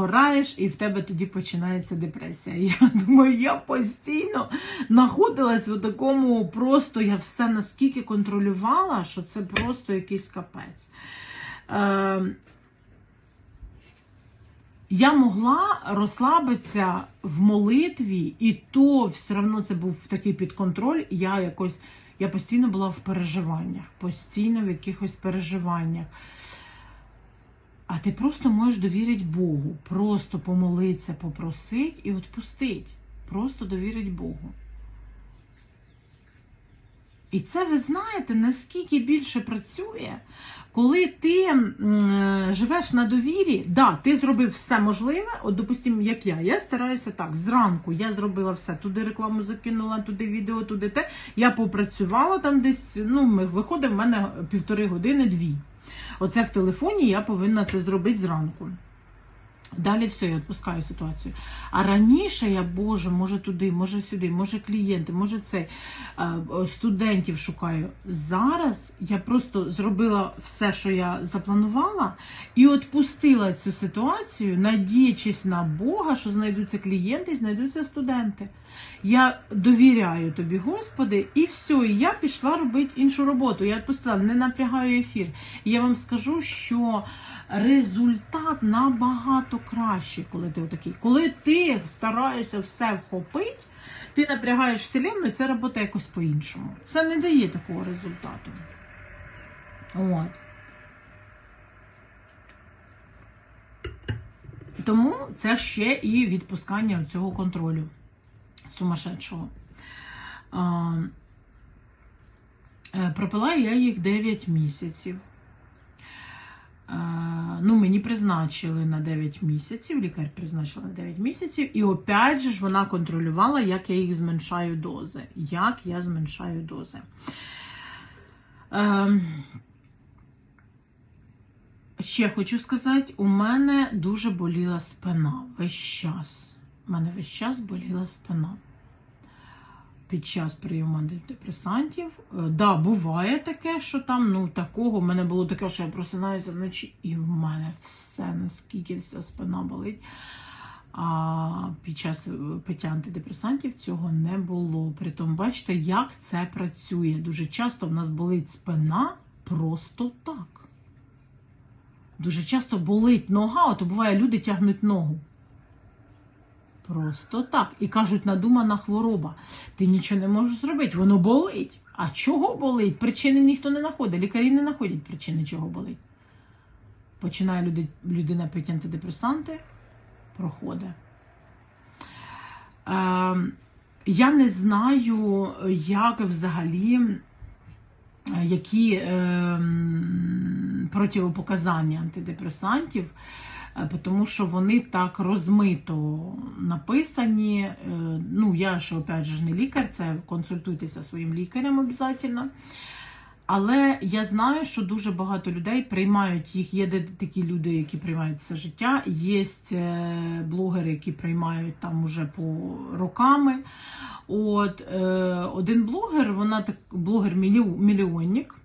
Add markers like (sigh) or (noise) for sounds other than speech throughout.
Граєш, і в тебе тоді починається депресія. (laughs) Я думаю, я постійно знаходилась в такому просто, я все наскільки контролювала, що це просто якийсь капець. Е, я могла розслабитися в молитві, і то все одно це був такий підконтроль. Я якось я постійно була в переживаннях, постійно в якихось переживаннях. А ти просто можеш довірити Богу, просто помолитися, попросити і відпустити. Просто довірити Богу. І це ви знаєте, наскільки більше працює, коли ти м, живеш на довірі, да, ти зробив все можливе, от, допустимо, як я. Я стараюся так, зранку я зробила все, туди рекламу закинула, туди відео, туди те. Я попрацювала там десь, ну, виходить в мене півтори години, дві. Оце в телефоні я повинна це зробити зранку. Далі все, я відпускаю ситуацію. А раніше я, Боже, може туди, може сюди, може клієнти, може це е, студентів шукаю. Зараз я просто зробила все, що я запланувала, і відпустила цю ситуацію, надіючись на Бога, що знайдуться клієнти і знайдуться студенти. Я довіряю тобі, Господи, і все, і я пішла робити іншу роботу. Я відпустила, не напрягаю ефір. І я вам скажу, що результат набагато кращий, коли ти отакий. Коли ти стараєшся все вхопити, ти напрягаєш вселенну, і це робота якось по-іншому. Це не дає такого результату. От. Тому це ще і відпускання цього контролю сумасшедшого. Е, пропила я їх 9 місяців. Е, Ну, мені призначили на 9 місяців, лікар призначила на 9 місяців, і опять же ж вона контролювала, як я їх зменшаю дози. Як я зменшаю дози. Е, Ще хочу сказати, у мене дуже боліла спина весь час. У мене весь час боліла спина. Під час прийому антидепресантів. Е, Да, буває таке, що там, ну, такого. У мене було таке, що я просинаюся вночі, і в мене все, наскільки вся спина болить. А під час е, пиття антидепресантів цього не було. Притом, бачите, як це працює. Дуже часто в нас болить спина просто так. Дуже часто болить нога, от буває, люди тягнуть ногу. Просто так. І кажуть, надумана хвороба. Ти нічого не можеш зробити, воно болить. А чого болить? Причини ніхто не знаходить. Лікарі не знаходять причини, чого болить. Починає люди, людина пити антидепресанти, проходить. Е, я не знаю, як взагалі, е, які е, м, противопоказання антидепресантів, тому що вони так розмито написані. Е, Ну, я ж, опять же, не лікар, це консультуйтеся своїм лікарем обов'язково. Але я знаю, що дуже багато людей приймають їх. Є такі люди, які приймають все життя. Є е, блогери, які приймають там уже по роками. От е, один блогер, вона так блогер мільйонник.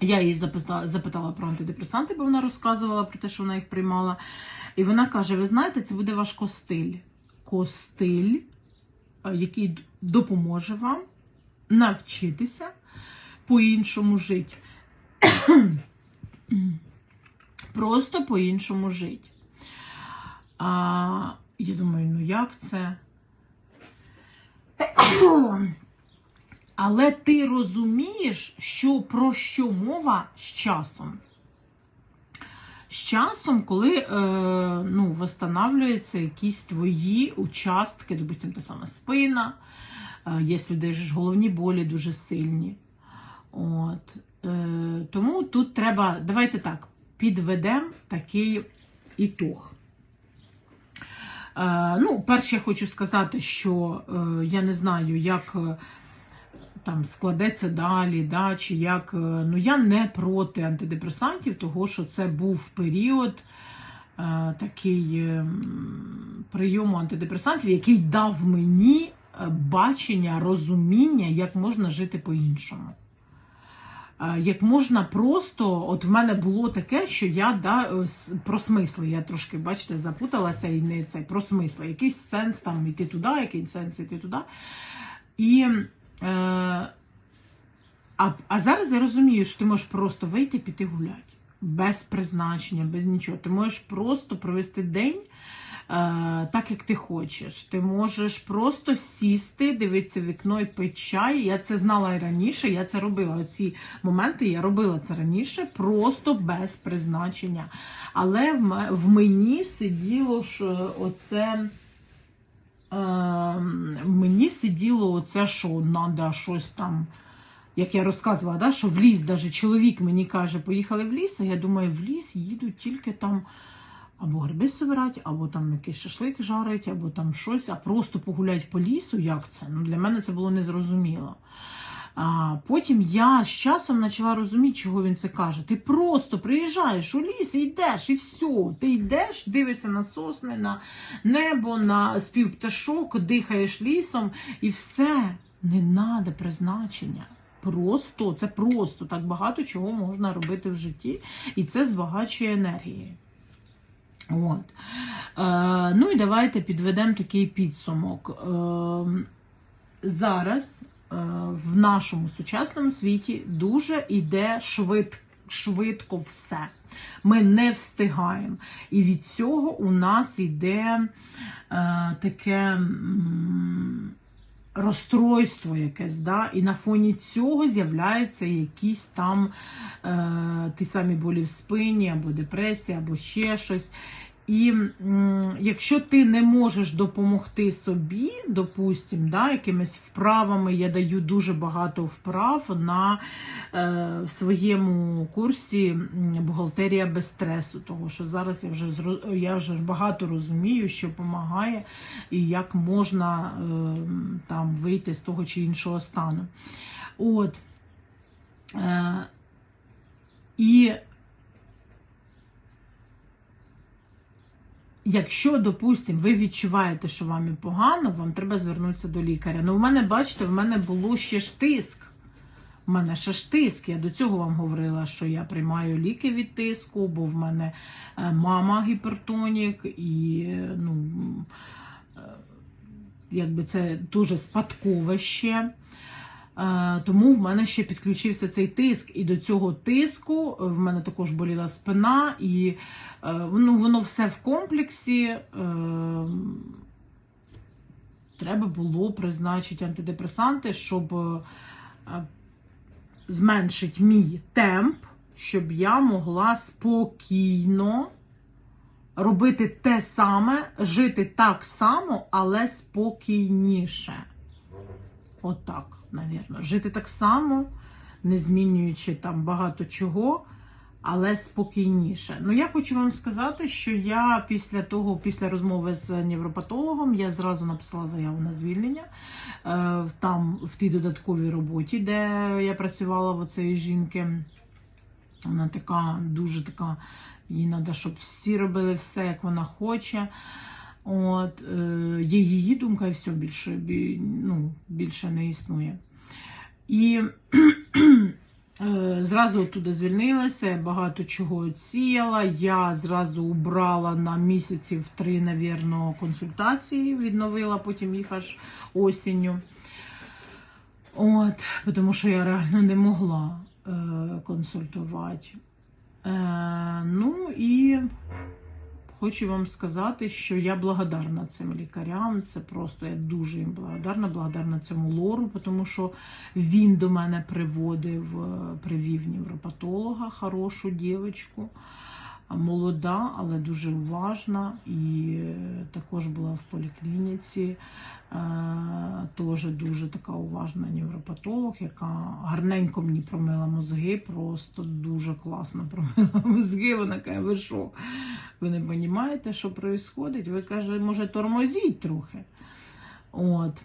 Я її запитала, запитала про антидепресанти, бо вона розказувала про те, що вона їх приймала. І вона каже: ви знаєте, це буде ваш костиль. Костиль, е, який допоможе вам навчитися по-іншому жити. (clears throat) Просто по-іншому жити. А, я думаю, ну як це? Але ти розумієш, що про що мова з часом. З часом, коли е, ну, встановлюються якісь твої участки, допустимо, та сама спина, е, є людей ж головні болі дуже сильні. От, е, тому тут треба, давайте так, підведемо такий ітог. Е, ну, перше, я хочу сказати, що е, я не знаю, як там складеться далі, да, чи як. е, Ну, я не проти антидепресантів, того що це був період е, такий е, прийому антидепресантів, який дав мені е, бачення, розуміння, як можна жити по-іншому. е, як можна просто, от в мене було таке, що я да, про смисли, я трошки, бачите, запуталася і не це про смисли. Якийсь сенс там йти туди, якийсь сенс йти туди. І, а, а зараз я розумію, що ти можеш просто вийти піти гуляти. Без призначення, без нічого. Ти можеш просто провести день е, так, як ти хочеш. Ти можеш просто сісти, дивитися вікно і пити чай. Я це знала і раніше, я це робила. Оці моменти я робила це раніше, просто без призначення. Але в, в мені сиділо ж е, оце. Сиділо оце, що треба щось там. Як я розказувала, да, що в ліс, навіть чоловік мені каже, поїхали в ліс, а я думаю, в ліс їдуть тільки там або гриби собирати, або там якийсь шашлик жарить, або там щось, а просто погулять по лісу, як це? Ну, для мене це було незрозуміло. А потім я з часом почала розуміти, чого він це каже. Ти просто приїжджаєш у ліс і йдеш, і все. Ти йдеш, дивишся на сосни, на небо, на спів пташок, дихаєш лісом, і все. Не треба призначення. Просто, це просто так багато чого можна робити в житті, і це збагачує енергії. От. Е, ну і давайте підведемо такий підсумок. Е, зараз в нашому сучасному світі дуже йде швид, швидко все. Ми не встигаємо. І від цього у нас йде е, таке. м, Розстройство якесь, да? і на фоні цього з'являються якісь там е, ті самі болі в спині, або депресія, або ще щось. І якщо ти не можеш допомогти собі, допустим, да, якимись вправами, я даю дуже багато вправ на е, своєму курсі бухгалтерія без стресу, тому що зараз я вже я вже багато розумію, що допомагає і як можна е, там вийти з того чи іншого стану. От. Е, і Якщо, допустимо, ви відчуваєте, що вам і погано, вам треба звернутися до лікаря. Ну, в мене, бачите, в мене було ще ж тиск. У мене ще ж тиск. Я до цього вам говорила, що я приймаю ліки від тиску, бо в мене е, мама гіпертонік, і ну, е, якби це дуже спадкове ще. Е, Тому в мене ще підключився цей тиск, і до цього тиску е, в мене також боліла спина, і е, ну, воно все в комплексі. Треба було призначити антидепресанти, щоб зменшити мій темп, щоб я могла спокійно робити те саме, жити так само, але спокійніше. Отак, навірно. Жити так само, не змінюючи там багато чого, але спокійніше. Ну, я хочу вам сказати, що я після того, після розмови з невропатологом, я зразу написала заяву на звільнення. Е, Там в тій додатковій роботі, де я працювала в оцеї жінки. Вона така, дуже така, їй треба, щоб всі робили все, як вона хоче. От, е, є її думка, і все більше, бі- ну, більше не існує. І (clears throat) е, зразу оттуда звільнилася, багато чого оціяла. Я зразу убрала на місяців три, навірно, консультації, відновила, потім їх аж осінню. От, тому що я реально не могла е, консультувати. Е, ну і хочу вам сказати, що я благодарна цим лікарям. Це просто я дуже їм благодарна, благодарна цьому лору, тому що він до мене приводив, е, привів невропатолога, хорошу дівчинку. Молода, але дуже уважна, і е, також була в поліклініці. Е, Теж дуже така уважна невропатолог, яка гарненько мені промила мозги, просто дуже класно промила мозги. Вона каже, ви що? Ви не розумієте, що відбувається? Ви каже, може, тормозіть трохи. От.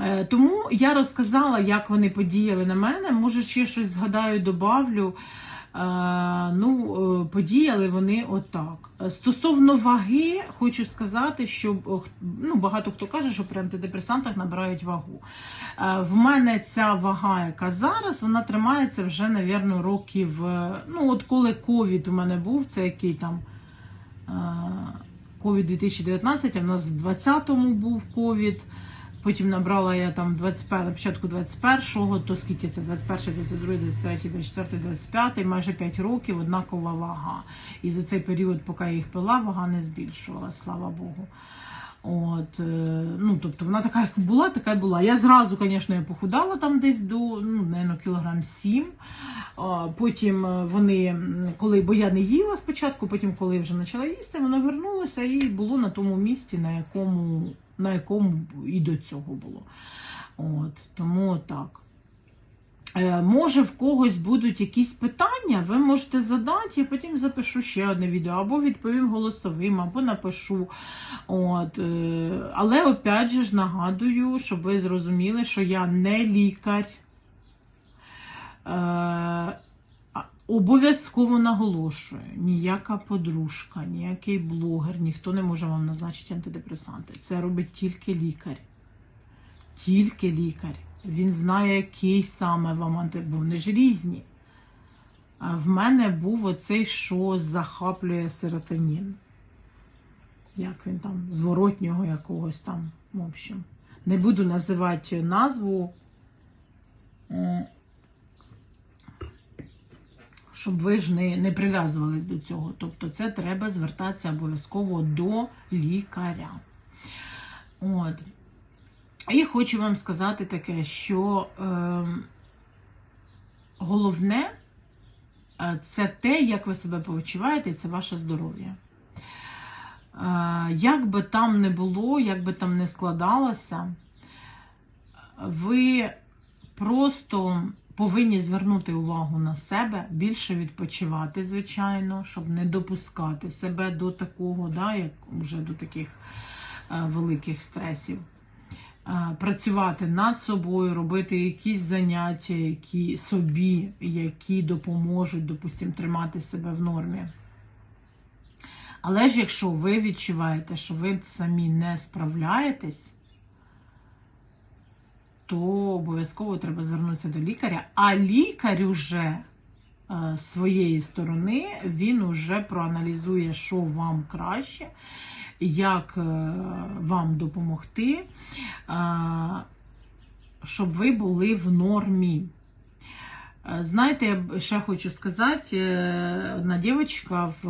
Е, Тому я розказала, як вони подіяли на мене. Може, ще щось згадаю, добавлю. Ну, е, подіяли вони отак. Стосовно ваги, хочу сказати, що е, ну, багато хто каже, що при антидепресантах набирають вагу. Е, В мене ця вага, яка зараз, вона тримається вже, навірно, років. Ну, от коли ковід у мене був, це який там. Ковід 2019, а в нас в 20-му був ковід. Потім набрала я там 21, на початку 21-го, то скільки це 21, 22, 23, 24, 25, майже 5 років однакова вага. І за цей період, поки я їх пила, вага не збільшувалася, слава Богу. От, е, ну, тобто вона така, як була, така й була. Я зразу, звісно, я похудала там десь до, ну, наверно, кілограм 7. Потім е, вони, коли, бо я не їла спочатку, потім, коли вже почала їсти, воно вернулося і було на тому місці, на якому, на якому і до цього було. От, тому так. Е, Може, в когось будуть якісь питання, ви можете задати, я потім запишу ще одне відео, або відповім голосовим, або напишу. От, е, але опять же ж нагадую, щоб ви зрозуміли, що я не лікар. Е, Обов'язково наголошую, ніяка подружка, ніякий блогер, ніхто не може вам назначити антидепресанти. Це робить тільки лікар. Тільки лікар. Він знає, який саме вам анти... бо вони ж різні. В мене був оцей, що захоплює серотонін. Як він там, зворотнього якогось там, в общем. Не буду називати назву, щоб ви ж не, не прив'язувались до цього. Тобто це треба звертатися обов'язково до лікаря. От. І хочу вам сказати таке, що е, головне це те, як ви себе почуваєте, це ваше здоров'я. Е, як би там не було, як би там не складалося, ви просто повинні звернути увагу на себе, більше відпочивати, звичайно, щоб не допускати себе до такого, да, як вже до таких е, великих стресів. Е, Працювати над собою, робити якісь заняття, які собі, які допоможуть, допустимо, тримати себе в нормі. Але ж якщо ви відчуваєте, що ви самі не справляєтесь, то обов'язково треба звернутися до лікаря. А лікар уже е, з своєї сторони він уже проаналізує, що вам краще, як е, вам допомогти, е, щоб ви були в нормі. Е, Знаєте, я ще хочу сказати, е, одна дівчинка в,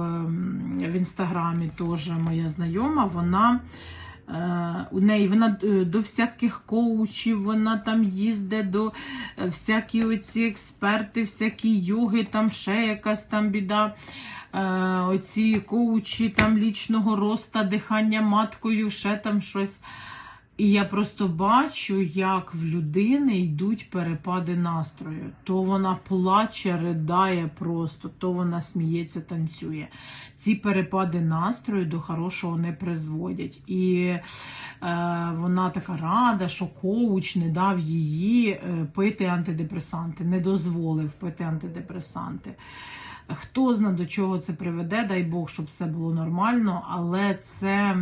в інстаграмі, теж моя знайома, вона е, у неї вона е, до всяких коучів, вона там їздить до е, всякі оці експерти, всякі йоги, там ще якась там біда. Е, Оці коучі там лічного роста, дихання маткою, ще там щось. І я просто бачу, як в людини йдуть перепади настрою. То вона плаче, ридає просто, то вона сміється, танцює. Ці перепади настрою до хорошого не призводять. І е, вона така рада, що коуч не дав її е, пити антидепресанти, не дозволив пити антидепресанти. Хто зна до чого це приведе, дай Бог, щоб все було нормально, але це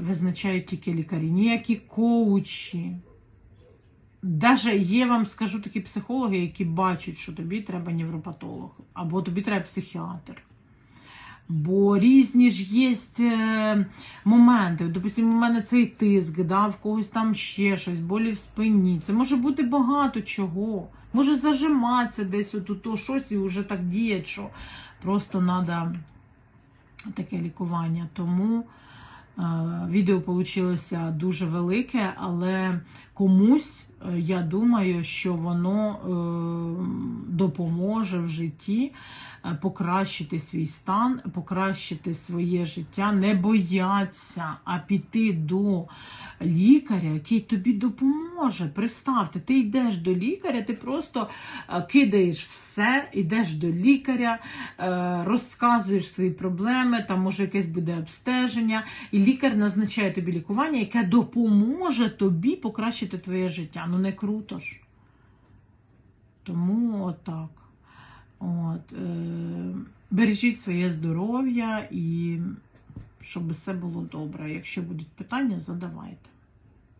визначають тільки лікарі, ніякі коучі. Даже є, вам скажу, такі психологи, які бачать, що тобі треба невропатолог, або тобі треба психіатр. Бо різні ж є е, моменти. Допустимо, у мене цей тиск, да, в когось там ще щось, болі в спині. Це може бути багато чого. Може зажиматися десь отут, то щось і вже так діє, що просто треба таке лікування. Тому відео получилося дуже велике, але комусь, е, я думаю, що воно е, допоможе в житті покращити свій стан, покращити своє життя, не бояться, а піти до лікаря, який тобі допоможе. Представте, ти йдеш до лікаря, ти просто е, кидаєш все, йдеш до лікаря, е, розказуєш свої проблеми, там може якесь буде обстеження, і лікар назначає тобі лікування, яке допоможе тобі покращити твоє життя. Ну не круто ж. Тому отак. От, е, бережіть своє здоров'я і щоб все було добре. Якщо будуть питання, задавайте.